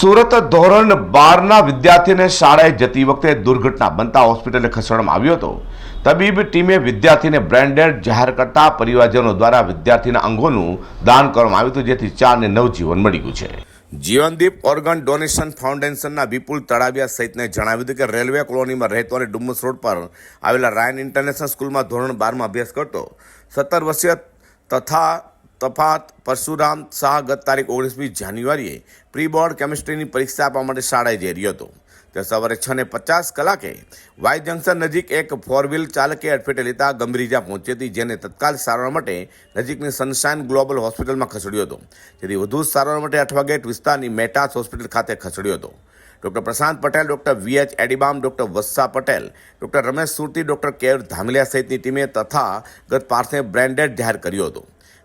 સુરત ધોરણ બારના વિદ્યાર્થીને શાળાએ જતી વખતે દુર્ઘટના બનતા હોસ્પિટલે ખસેડવામાં આવ્યો હતો. તબીબ ટીમે વિદ્યાર્થીને બ્રેન્ડેડ જાહેર કરતા પરિવારજનો દ્વારા વિદ્યાર્થીના અંગોનું દાન કરવામાં આવ્યું હતું, જેથી ચારને નવજીવન મળી ગયું છે. જીવનદીપ ઓર્ગન ડોનેશન ફાઉન્ડેશનના વિપુલ તળાવિયા સહિતને જણાવ્યું હતું કે રેલવે કોલોનીમાં રહેતો અને ડુમ્મસ રોડ પર આવેલા રાયન ઇન્ટરનેશનલ સ્કૂલમાં ધોરણ બારમાં અભ્યાસ કરતો સત્તર વર્ષીય તથા તફાત, પરશુરામ શાહ ગત તારીખ ઓગણીસમી જાન્યુઆરીએ પ્રી બોર્ડ કેમિસ્ટ્રીની પરીક્ષા આપવા માટે શાળાએ જઈ રહ્યો હતો. ત્યાં સવારે છ ને પચાસ કલાકે વાય જંકશન નજીક એક ફોર વ્હીલ ચાલકે અડફેટે લેતા ગંભીર ઇજા પહોંચી હતી, જેને તત્કાલ સારવાર માટે નજીકની સનશાઇન ગ્લોબલ હોસ્પિટલમાં ખસેડ્યો હતો. જેથી વધુ સારવાર માટે અઠવાગેટ વિસ્તારની મેટાસ હોસ્પિટલ ખાતે ખસેડ્યો હતો. Doctor Prashant Patel, doctor V H doctor doctor Vatsa Patel, doctor Ramesh Surti, doctor Ker Dhamaliya સહિતની ટીમે તથા ગત પાર્થને બ્રેન્ડેડ જાહેર કર્યો હતો.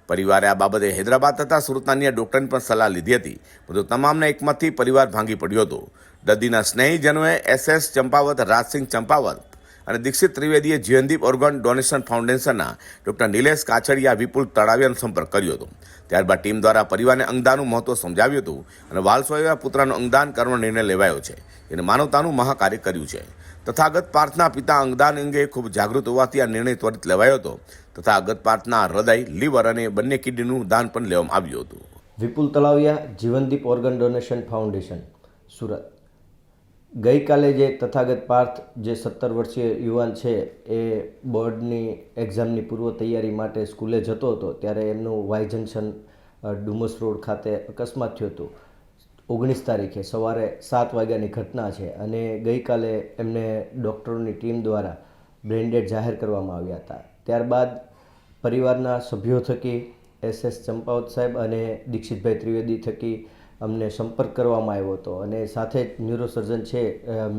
પરિવારે આ બાબતે હૈદરાબાદ તથા સુરતના અન્ય ડોક્ટરની પણ સલાહ લીધી હતી. પરંતુ તમામના એકમતથી પરિવાર ભાંગી પડ્યો હતો. દર્દીના સ્નેહીજનોએ એસએસ ચંપાવત, રાજસિંહ ચંપાવત અને દીક્ષિત ત્રિવેદીએ જીવનદીપ ઓર્ગન ડોનેશન ફાઉન્ડેશનના ડોક્ટર નિલેશ કાછડિયા, વિપુલ તળાવિયાનો સંપર્ક કર્યો હતો. ત્યારબાદ ટીમ દ્વારા પરિવારને અંગદાનનું મહત્વ સમજાવ્યું હતું અને વાલસોયા પુત્રનું અંગદાન કરવાનો નિર્ણય લેવાયો છે. એને માનવતાનું મહાકાર્ય કર્યું છે. તથાગત પાર્થના પિતા અંગદાન અંગે ખૂબ જાગૃત હોવાથી આ નિર્ણય ત્વરિત લેવાયો હતો. તથા અગત પાર્થના હૃદય, લીવર અને બંને કિડનીનું દાન પણ લેવામાં આવ્યું હતું. Vipul Talaviya, Jivandeep organ donation foundation, Surat. ગઈકાલે જે તથાગત પાર્થ, જે સત્તર વર્ષીય યુવાન છે, એ બોર્ડની એક્ઝામની પૂર્વ તૈયારી માટે સ્કૂલે જતો હતો, ત્યારે એમનું વાય જંકશન ડુમસ રોડ ખાતે અકસ્માત થયું હતું. ઓગણીસ તારીખે સવારે સાત વાગ્યાની ઘટના છે અને ગઈકાલે એમને ડૉક્ટરોની ટીમ દ્વારા બ્રેન્ડેડ જાહેર કરવામાં આવ્યા હતા. ત્યારબાદ પરિવારના સભ્યો થકી એસ એસ ચંપાવત સાહેબ અને દીક્ષિતભાઈ ત્રિવેદી થકી અમને સંપર્ક કરવામાં આવ્યો હતો અને સાથે જ ન્યુરોસર્જન છે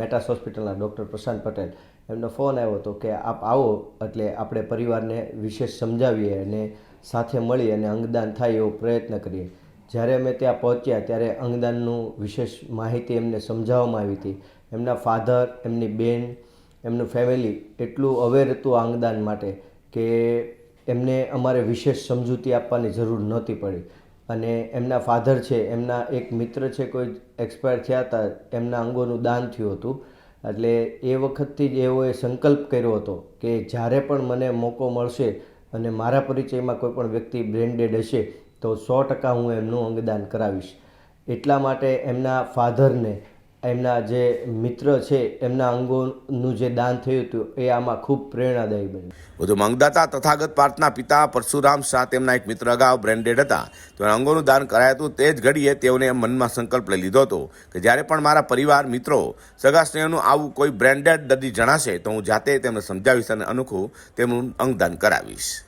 મેટાસ હોસ્પિટલના ડૉક્ટર પ્રશાંત પટેલ, એમનો ફોન આવ્યો હતો કે આપ આવો એટલે આપણે પરિવારને વિશેષ સમજાવીએ અને સાથે મળી અને અંગદાન થાય એવો પ્રયત્ન કરીએ. જ્યારે અમે ત્યાં પહોંચ્યા ત્યારે અંગદાનનું વિશેષ માહિતી એમને સમજાવવામાં આવી હતી. એમના ફાધર એમની બેન, એમનું ફેમિલી એટલું અવેર હતું અંગદાન માટે કે એમને અમારે વિશેષ સમજૂતી આપવાની જરૂર નહોતી પડી. અને એમના ફાધર છે, એમના એક મિત્ર છે કોઈ એક્સપાયર થયા હતા, એમના અંગોનું દાન થયું હતું. એટલે એ વખતથી જ એઓએ સંકલ્પ કર્યો હતો કે જ્યારે પણ મને મોકો મળશે અને મારા પરિચયમાં કોઈ પણ વ્યક્તિ બ્રેન્ડેડ હશે તો સો ટકા હું એમનું અંગદાન કરાવીશ. એટલા માટે એમના ફાધરને, એમના જે મિત્ર છે, એમના અંગોનું જે દાન થયું હતું, એ આમાં ખૂબ પ્રેરણાદાયી બન્યું. વધુ મંગદાતા તથાગત પાર્થના પિતા પરશુરામ શાહ તેમના એક મિત્ર અગાઉ બ્રેન્ડેડ હતા. તો અંગોનું દાન કરાયું હતું. તે જ ઘડીએ તેઓને મનમાં સંકલ્પ લઈ લીધો હતો કે જ્યારે પણ મારા પરિવાર, મિત્રો, સગા આવું કોઈ બ્રેન્ડેડ દર્દી જણાશે, તો હું જાતે તેમને સમજાવીશ અને અનોખું તેમનું અંગદાન કરાવીશ.